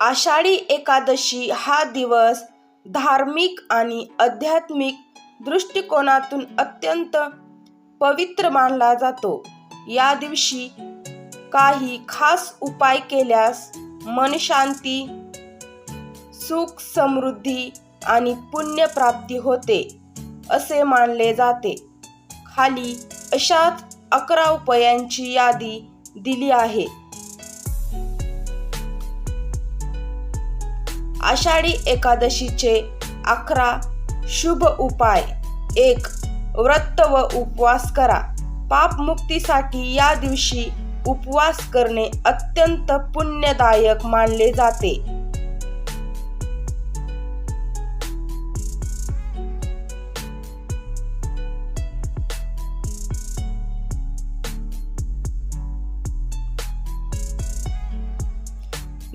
आषाढी एकादशी हा दिवस धार्मिक आणि आध्यात्मिक दृष्टिकोनातून अत्यंत पवित्र मानला जातो. या दिवशी काही खास उपाय केल्यास मनशांती सुख समृद्धी आणि पुण्यप्राप्ती होते असे मानले जाते. खाली अशाच अकरा उपायांची यादी दिली आहे. आषाढी एकादशीचे अकरा शुभ उपाय. एक व्रत व उपवास करा. पापमुक्तीसाठी या दिवशी उपवास करणे अत्यंत पुण्यदायक मानले जाते.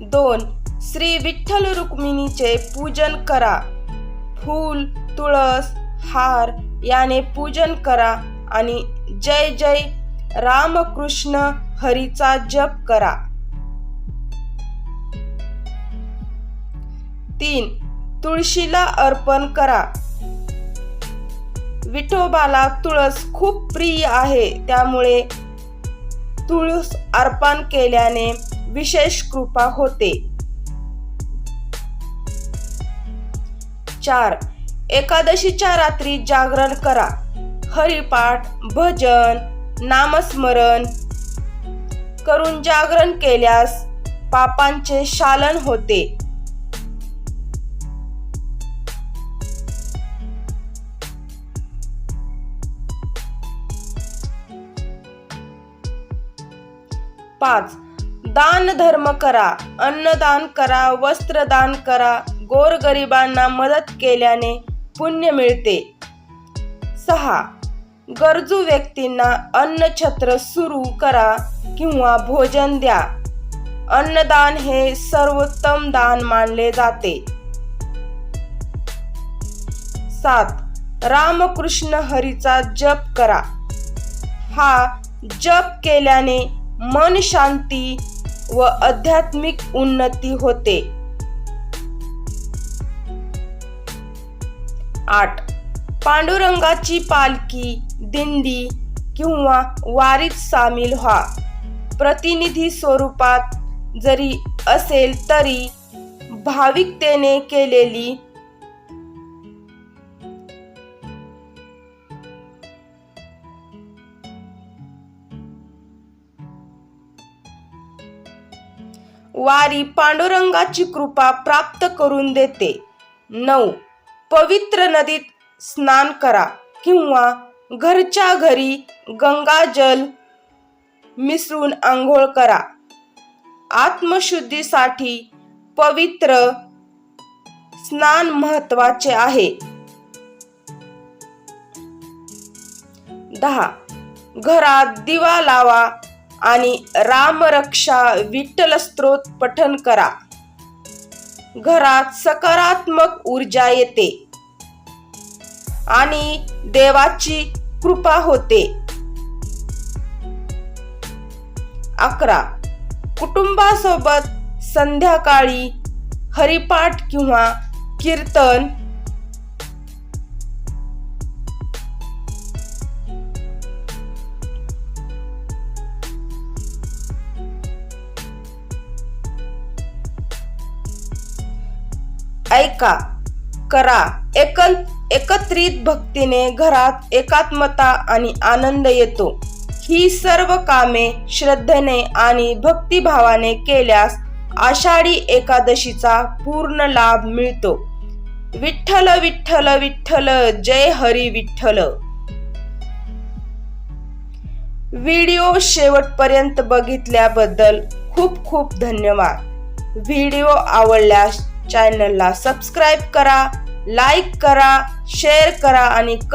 दोन श्री विठ्ठल रुक्मिणीचे पूजन करा. फूल तुळस हार याने पूजन करा आणि जय जय रामकृष्ण हरीचा जप करा. तीन तुळशीला अर्पण करा. विठोबाला तुळस खूप प्रिय आहे त्यामुळे तुळस अर्पण केल्याने विशेष कृपा होते. चार. एकादशीच्या रात्री जागरण करा. हरिपाठ भजन नामस्मरण करून जागरण केल्यास पापांचे शालन होते. पाच. दान धर्म करा. अन्नदान करा. वस्त्रदान करा. गोरगरिबांना मदत केल्याने पुण्य मिळते. सहा. गरजू व्यक्तींना अन्नछत्र सुरू करा किंवा भोजन द्या. अन्नदान हे सर्वोत्तम दान मानले जाते. सात. रामकृष्ण हरीचा जप करा. हा जप केल्याने मन शांती व आध्यात्मिक उन्नती होते. आठ. पांडुरंगाची पालखी दिंडी किंवा वारीत सामील व्हा. प्रतिनिधी स्वरूपात जरी असेल तरी भाविकतेने केलेली वारी पांडुरंगाची कृपा प्राप्त करून देते. नऊ. पवित्र नदीत स्नान करा किंवा घरच्या घरी गंगाजल मिसळून आंघोळ करा. आत्मशुद्धीसाठी पवित्र स्नान महत्त्वाचे आहे. दहा. घरात दिवा लावा आणि रामरक्षा विठ्ठल स्त्रोत पठन करा. घरात सकारात्मक ऊर्जा येते. आणि देवाची कृपा होते. अकरा. कुटुंबासोबत संध्याकाळी हरिपाठ किंवा कीर्तन ऐका करा. एकल एकत्रित भक्तीने घरात एकात्मता आणि आनंद येतो. ही सर्व कामे श्रद्धेने आणि भक्तिभावाने केल्यास आषाढी एकादशीचा पूर्ण लाभ मिळतो. विठ्ठल विठ्ठल विठ्ठल जय हरी विठ्ठल. व्हिडिओ शेवटपर्यंत बघितल्याबद्दल खूप खूप धन्यवाद. व्हिडिओ आवडल्यास चॅनलला सबस्क्राईब करा लाईक करा शेअर करा आणि कमेंट